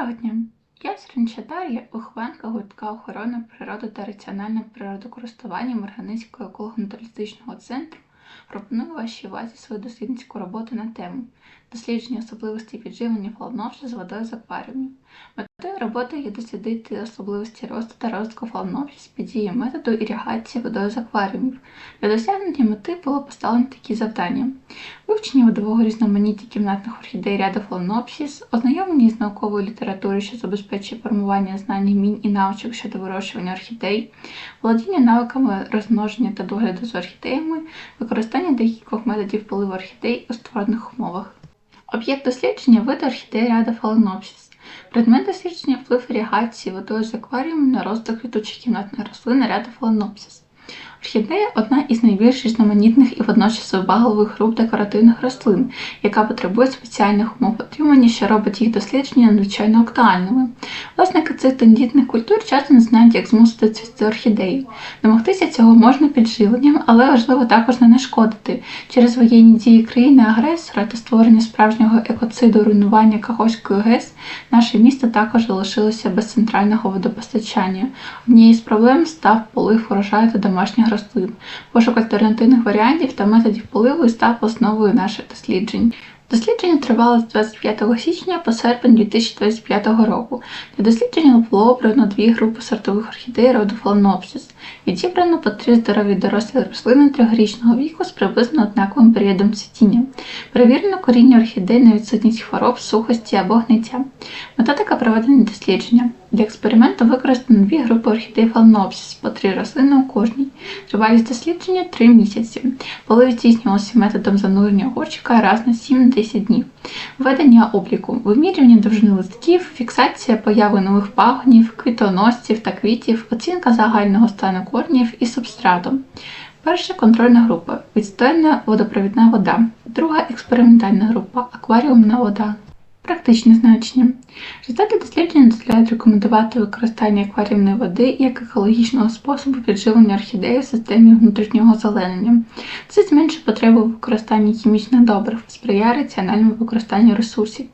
Доброго дня! Я Сринча Дар'я, вихованка гуртка охорони природи та раціонального природокористування органицького еколого-натуралістичного центру. Пропоную вашій увазі свою дослідницьку роботу на тему дослідження особливостей підживлення фалонопсів з водою з акваріумів. Роботи є дослідити особливості росту та розвитку фалонопсів під дією методу іригації водою з акваріумів. Для досягнення мети було поставлено такі завдання: вивчення водового різноманіття кімнатних орхідей ряду фалонопсіс, ознайомлення з науковою літературою, що забезпечує формування знань, вмінь і навичок щодо вирощування орхідей, володіння навиками розмноження та догляду з орхідеями, використання декількох методів поливу орхідей у створених умовах. Об'єкт дослідження види орхідеї ряду фаленопсіс. Предмет дослідження вплив іригації водою з акваріумом на розвиток квітучих кімнатної рослини ряду фаленопсіс. Орхідея одна із найбільш різноманітних і водночас вибагливих груп декоративних рослин, яка потребує спеціальних умов отримання, що робить їх дослідження надзвичайно актуальними. Власники цих тендітних культур часто не знають, як змусити цвісти орхідею. Домогтися цього можна підживленням, але важливо також не нашкодити. Через воєнні дії країни-агресора та створення справжнього екоциду руйнування Каховської ГЕС наше місто також залишилося без центрального водопостачання. Однією з проблем став полив урожаю та рослин. Пошук альтернативних варіантів та методів поливу став основою наших досліджень. Дослідження тривало з 25 січня по серпень 2025 року. Для дослідження було обрано дві групи сортових орхідей роду Phalaenopsis. Відібрано по три здорові дорослі рослини трьохрічного віку з приблизно однаковим періодом цвітіння. Перевірено коріння орхідей на відсутність хвороб, сухості або гниття. Методика проведення дослідження. Для експерименту використано дві групи орхідей Phalaenopsis, по три рослини у кожній. Тривалість дослідження 3 місяці. Полив здійснювалося методом занурення горщика раз на 7-10 днів. Ведення обліку, вимірювання довжини листків, фіксація появи нових пагонів, квітоносців та квітів, оцінка загального стану корнів і субстрату. Перша контрольна група відстояна водопровідна вода. Друга експериментальна група акваріумна вода. Практичне значення. Результати дослідження дозволяють рекомендувати використання акваріумної води як екологічного способу підживлення орхідеї в системі внутрішнього зеленення. Це зменшує потребу в використанні хімічних добрив, сприяє раціональному використанню ресурсів.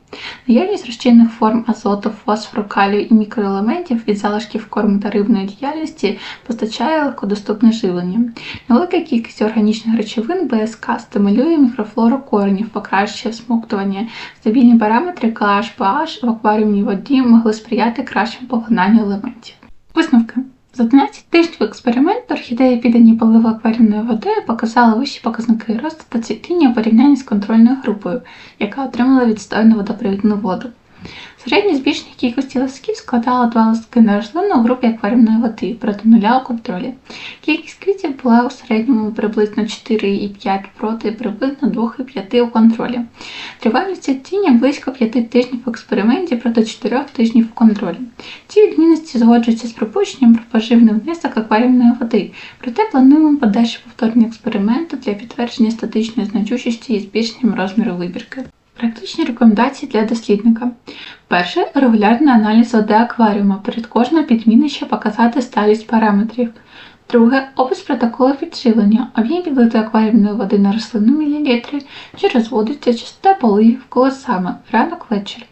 Наявність розчинних форм азоту, фосфору, калію і мікроелементів від залишків корму та рибної діяльності постачає легкодоступне живлення. Невелика кількість органічних речовин БСК стимулює мікрофлору коренів, покращує всмоктування, стабільні параметри KH, pH в акваріумній воді могли сприяти кращому поглинанню елементів. Висновки. За 12 тижнів експерименту орхідеї, піддані поливу акваріумною водою, показали вищі показники росту та цвітіння у порівнянні з контрольною групою, яка отримала відстойну водопровідну воду. Середня збільшення кількості листків складала два листки на рослину у групі акваріумної води проти нуля у контролі. Кількість квітів була у середньому приблизно 4,5 проти приблизно 2,5 у контролі. Тривалість цвітіння близько 5 тижнів в експерименті проти 4 тижнів у контролі. Ці відмінності згоджуються з припущенням про поживний внесок акваріумної води, проте плануємо подальше повторення експерименту для підтвердження статичної значущості і збільшенням розміру вибірки. Практичні рекомендації для дослідника. Перше регулярний аналіз води акваріума перед кожною підміною, щоб показати сталість параметрів. Друге опис протоколу підживлення, об'єм підлитої акваріумної води на рослину мілілітри, чи розводиться частота поливів, коли саме, ранок вечір.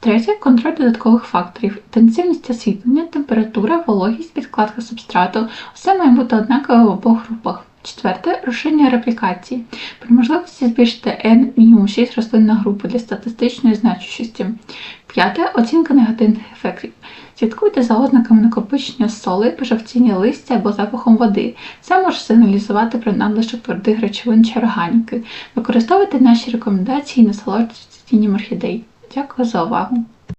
Третє контроль додаткових факторів, інтенсивність освітлення, температура, вологість, підкладка субстрату. Усе має бути однаково в обох групах. Четверте розширення реплікації. При можливості збільшити N мінімум 6 рослин на групу для статистичної значущості. П'яте оцінка негативних ефектів. Слідкуйте за ознаками накопичення соли, пожовтіння листя або запахом води. Це може сигналізувати про надлишок твердих речовин чи органіки. Використовуйте наші рекомендації і насолоджуйтесь цвітінням орхідей. Дякую за увагу!